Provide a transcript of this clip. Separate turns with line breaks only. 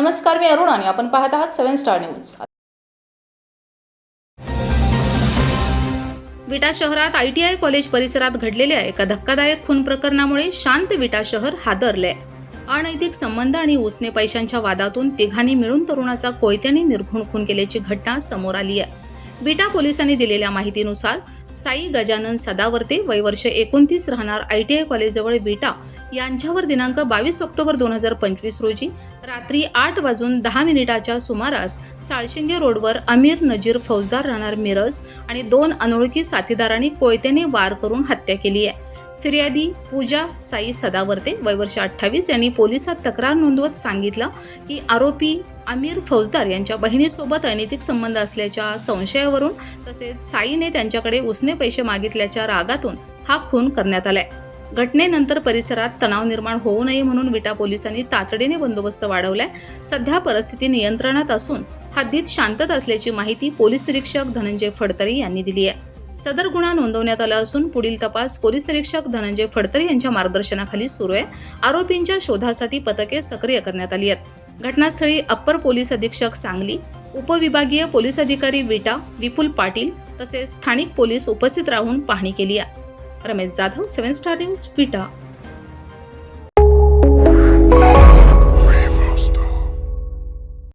नमस्कार मी अरुण आणि आपण पाहत आहात सेव्हन स्टार न्यूज. विटा शहरात आय टी आय कॉलेज परिसरात घडलेल्या एका धक्कादायक खून प्रकरणामुळे शांत विटा शहर हादरले अनैतिक संबंध आणि उसने पैशांच्या वादातून तिघांनी मिळून तरुणाचा कोयत्याने निर्घुण खून केल्याची घटना समोर आली आहे विटा पोलिसांनी दिलेल्या माहितीनुसार साई गजानन सदावर्ते वयवर्ष एकोणतीस राहणार आय टी आय कॉलेजजवळ विटा यांच्यावर दिनांक बावीस ऑक्टोबर दोन हजार पंचवीस रोजी रात्री आठ वाजून दहा मिनिटाच्या सुमारास साळशिंगे रोडवर अमीर नजीर फौजदार राहणार मिरज आणि दोन अनोळखी साथीदारांनी कोयत्याने वार करून हत्या केली आहे. फिर्यादी पूजा साई सदावर्ते वयवर्ष अठ्ठावीस यांनी पोलिसात तक्रार नोंदवत सांगितलं की आरोपी आमिर फौजदार यांच्या बहिणीसोबत अनैतिक संबंध असल्याच्या संशयावरून तसेच साईने त्यांच्याकडे उसने पैसे मागितल्याच्या रागातून हा खून करण्यात आलाय. घटनेनंतर परिसरात तणाव निर्माण होऊ नये म्हणून विटा पोलिसांनी तातडीने बंदोबस्त वाढवलाय. सध्या परिस्थिती नियंत्रणात असून हद्दीत शांतता असल्याची माहिती पोलीस निरीक्षक धनंजय फडतरे यांनी दिली आहे. सदर गुन्हा नोंदवण्यात आला असून पुढील तपास पोलीस निरीक्षक धनंजय फडतरे यांच्या मार्गदर्शनाखाली सुरू आहे. आरोपींच्या शोधासाठी पथके सक्रिय करण्यात आली आहेत. घटनास्थळी अप्पर पोलीस अधीक्षक सांगली उपविभागीय पोलीस अधिकारी विटा विपुल पाटील तसेच स्थानिक पोलीस उपस्थित राहून पाहणी केली आहे. Ramesh Jadhav seven star news Vita.